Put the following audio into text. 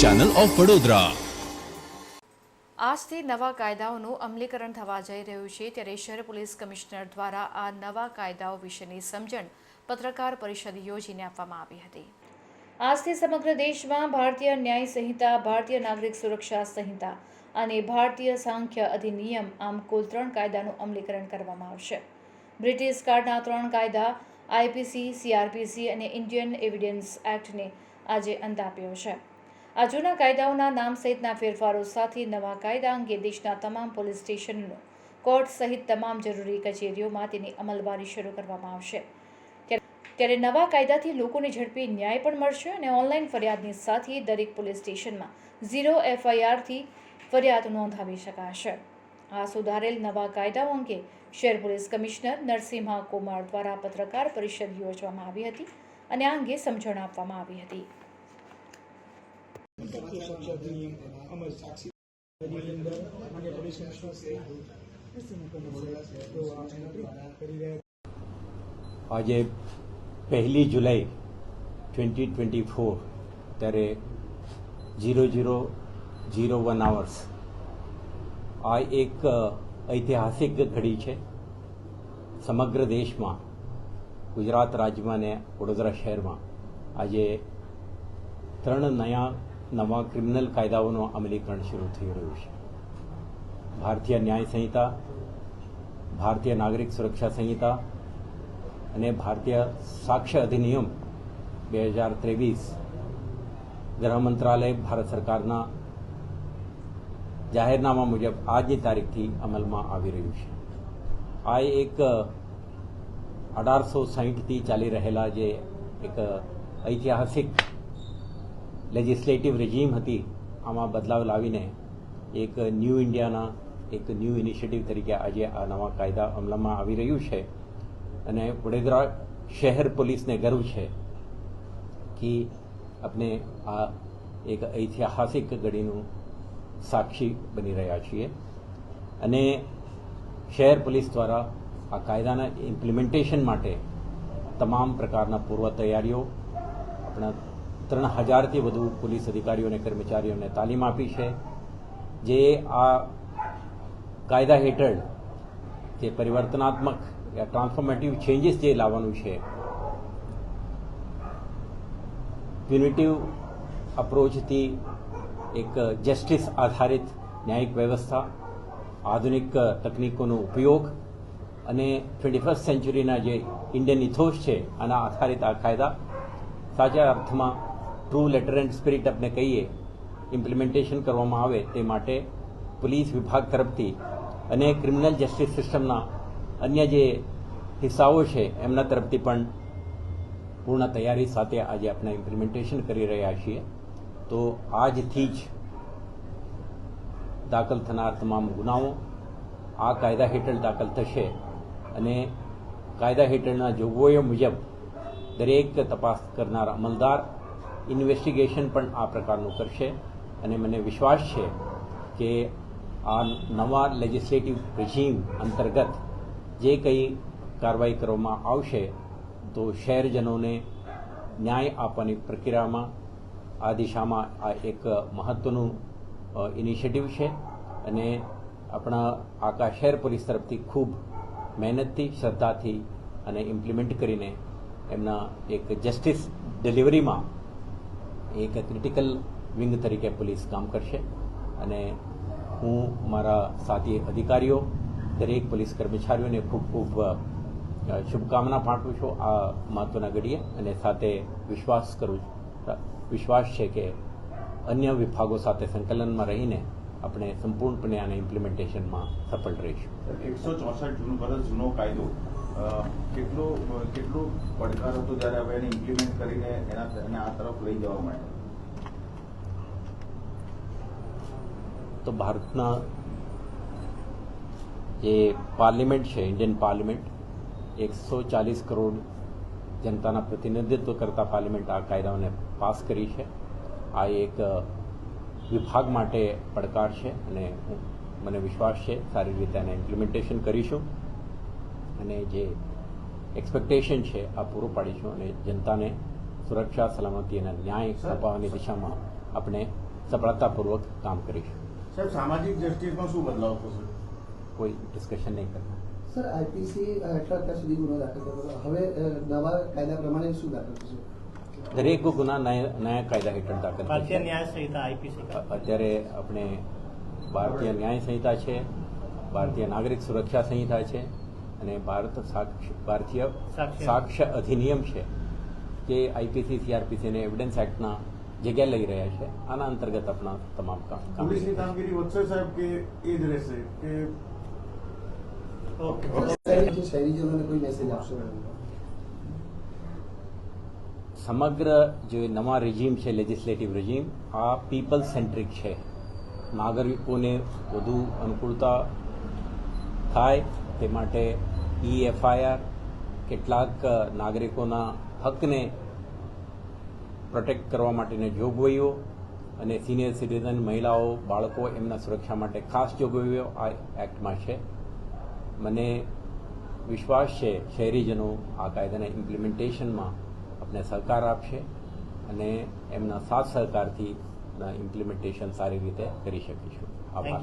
Channel of Vadodara આજથી નવા કાયદાઓનું અમલીકરણ થવા જઈ રહ્યું છે ત્યારે શહેર પોલીસ કમિશનર દ્વારા આ નવા કાયદાઓ વિશેની સમજણ પત્રકાર પરિષદ યોજીને આપવામાં આવી હતી. આજથી સમગ્ર દેશમાં ભારતીય ન્યાય સંહિતા, ભારતીય નાગરિક સુરક્ષા સંહિતા અને ભારતીય સાંખ્ય અધિનિયમ આમ કુલ ત્રણ કાયદાનું અમલીકરણ કરવામાં આવશે. બ્રિટિશ કાળના ત્રણ કાયદા, આઈપીસી, સીઆરપીસી અને ઇન્ડિયન એવિડન્સ એક્ટને આજે અંત આપ્યો છે. આ જૂના કાયદાઓના નામ સહિતના ફેરફારો સાથે નવા કાયદા અંગે દેશના તમામ પોલીસ સ્ટેશનો કોર્ટ સહિત તમામ જરૂરી કચેરીઓમાં તેની અમલવારી શરૂ કરવામાં આવશે. ત્યારે ત્યારે નવા કાયદાથી લોકોને ઝડપી ન્યાય પણ મળશે અને ઓનલાઈન ફરિયાદની સાથે દરેક પોલીસ સ્ટેશનમાં ઝીરો એફઆઈઆરથી ફરિયાદ નોંધાવી શકાશે. આ સુધારેલ નવા કાયદાઓ અંગે શહેર પોલીસ કમિશનર નરસિંહા કુમાર દ્વારા પત્રકાર પરિષદ યોજવામાં આવી હતી અને આ અંગે સમજણ આપવામાં આવી હતી. અમર સાક્ષી ની અંદર માન્ય પોલીસ કમિશનર આજે પહેલી જુલાઈ ટ્વેન્ટી ટ્વેન્ટી ફોર ત્યારે zero zero zero one hours આ એક ઐતિહાસિક ઘડી છે સમગ્ર દેશમાં ગુજરાત રાજ્યમાં અને વડોદરા શહેરમાં આજે ત્રણ નયા નવા ક્રિમિનલ કાયદાઓનું અમલીકરણ શરૂ થઈ રહ્યું છે. ભારતીય ન્યાય સંહિતા, ભારતીય નાગરિક સુરક્ષા સંહિતા અને ભારતીય સાક્ષ્ય અધિનિયમ બે હજાર ત્રેવીસ ગૃહ મંત્રાલય, ભારત સરકારના જાહેરનામા મુજબ આજની તારીખથી અમલમાં આવી રહ્યું છે. આ એક અઢારસો સાહીઠથી ચાલી રહેલા જે એક ઐતિહાસિક લેજિસ્લેટિવ રિજીમ હતી. આમાં બદલાવ લાવીને એક ન્યૂ ઇન્ડિયાના એક ન્યૂ ઇનિશિયેટિવ તરીકે આજે આ નવા કાયદા અમલમાં આવી રહ્યું છે. અને વડોદરા શહેર પોલીસને ગર્વ છે કે આપણે આ એક ઐતિહાસિક ઘડીનું સાક્ષી બની રહ્યા છીએ. અને શહેર પોલીસ દ્વારા આ કાયદાના ઇમ્પ્લિમેન્ટેશન માટે તમામ પ્રકારના પૂર્વ તૈયારીઓ આપણા ત્રણ હજારથી વધુ પોલીસ અધિકારીઓ અને કર્મચારીઓને તાલીમ આપી છે. જે આ કાયદા હેઠળ જે પરિવર્તનાત્મક યા ટ્રાન્સફોર્મેટિવ ચેન્જીસ જે લાવવાનું છે પ્યુનિટિવ અપ્રોચથી એક જસ્ટિસ આધારિત ન્યાયિક વ્યવસ્થા, આધુનિક તકનીકોનો ઉપયોગ અને ટ્વેન્ટી ફર્સ્ટ સેન્ચુરીના જે ઇન્ડિયન ઇથોસ છે, આના આધારિત આ કાયદા સાચા અર્થમાં ટ્રુ લેટર એન્ડ સ્પિરિટ આપણે કહીએ ઇમ્પ્લિમેન્ટેશન કરવામાં આવે તે માટે પોલીસ વિભાગ તરફથી અને ક્રિમિનલ જસ્ટિસ સિસ્ટમના અન્ય જે હિસ્સાઓ છે, એમના તરફથી પણ પૂર્ણ તૈયારી સાથે આજે આપણે ઇમ્પ્લિમેન્ટેશન કરી રહ્યા છીએ. તો આજથી જ દાખલ થનાર તમામ ગુનાઓ આ કાયદા હેઠળ દાખલ થશે અને કાયદા હેઠળના જોગવાઈઓ મુજબ દરેક તપાસ કરનાર અમલદાર ઇન્વેસ્ટિગેશન પણ આ પ્રકારનું કરશે. અને મને વિશ્વાસ છે કે આ નવા લેજિસ્લેટિવ રેજીમ અંતર્ગત જે કંઈ કાર્યવાહી કરવામાં આવશે, તો શહેરજનોને ન્યાય આપવાની પ્રક્રિયામાં આ દિશામાં આ એક મહત્વનું ઇનિશિયેટિવ છે. અને આપણા આખા શહેર પોલીસ તરફથી ખૂબ મહેનતથી, શ્રદ્ધાથી અને ઇમ્પ્લિમેન્ટ કરીને એમના એક જસ્ટિસ ડિલિવરીમાં એક ક્રિટિકલ વિંગ તરીકે પોલીસ કામ કરશે અને હું મારા સાથી અધિકારીઓ, દરેક પોલીસ કર્મચારીઓને ખૂબ ખૂબ શુભકામના પાઠવું છું આ મહત્વના ઘડીએ અને સાથે વિશ્વાસ કરું છું. વિશ્વાસ છે કે અન્ય વિભાગો સાથે સંકલનમાં રહીને આપણે સંપૂર્ણપણે આને ઇમ્પ્લિમેન્ટેશનમાં સફળ રહીશું. એકસો ચોસઠ જૂનો વર્ષ જૂનો કાયદો કેટલો કેટલું પડકાર હતો જ્યારે હવે એને ઇમ્પ્લિમેન્ટ કરીને એના, એને આ તરફ લઈ જવા માટે તો ભારતના જે પાર્લિમેન્ટ છે, ઇન્ડિયન પાર્લિમેન્ટ, એકસો ચાલીસ કરોડ જનતાના પ્રતિનિધિત્વ કરતા પાર્લિમેન્ટ આ કાયદાઓને પાસ કરી છે. આ એક વિભાગ માટે પડકાર છે અને મને વિશ્વાસ છે, સારી રીતે આને ઇમ્પ્લિમેન્ટેશન કરીશું. અને જે એક્સપેક્ટેશન છે આ પૂરું પાડીશું અને જનતાને સુરક્ષા સલામતી અને ન્યાય અપાવવાની દિશામાં આપણે સફળતાપૂર્વક કામ કરીશું. સાહેબ સામાજિક જસ્ટિસમાં શું બદલાવ થશે? કોઈ ડિસ્કશન નહીં કરતા. સર આઈપીસી એટલા અત્યાર સુધી ગુનો દાખલ થયો હવે નવા કાયદા પ્રમાણે શું દાખલ થશે? દરેક ગુના નયા નયા કાયદા હેઠળ દાખલ ભારતીય ન્યાય સંહિતા આઈપીસી અત્યારે આપણે ભારતીય ન્યાય સંહિતા છે ભારતીય નાગરિક સુરક્ષા સંહિતા છે અને ભારત સાક્ષ ભારતીય સાક્ષ્ય. અધિનિયમ છે જે આઈપીસી સીઆરપીસી અને એવિડન્સ એક્ટના જગ્યા લઈ રહ્યા છે. આના અંતર્ગત આપણા તમામ કામ પોલીસની કામગીરી કામગીરી વધશે સાહેબ કે એ જ રહેશે કે ઓકે. શહેરી જે શહેરીજનોને કોઈ મેસેજ આપશો સમગ્ર જે નવા રેજીમ છે લેજિસ્લેટિવ રેજીમ આ પીપલ સેન્ટ્રિક છે. નાગરિકોને વધુ અનુકૂળતા થાય તે માટે ઈ એફઆઈઆર કેટલાક નાગરિકોના હકને પ્રોટેક્ટ કરવા માટેની જોગવાઈઓ અને સિનિયર સિટીઝન મહિલાઓ, બાળકો એમના સુરક્ષા માટે ખાસ જોગવાઈઓ આ એક્ટમાં છે. મને વિશ્વાસ છે શહેરીજનો આ કાયદાના ઇમ્પ્લિમેન્ટેશનમાં આપણે સહકાર આપશે અને એમના સાથ સહકારથી ઇમ્પ્લિમેન્ટેશન સારી રીતે કરી શકીશું. આભાર.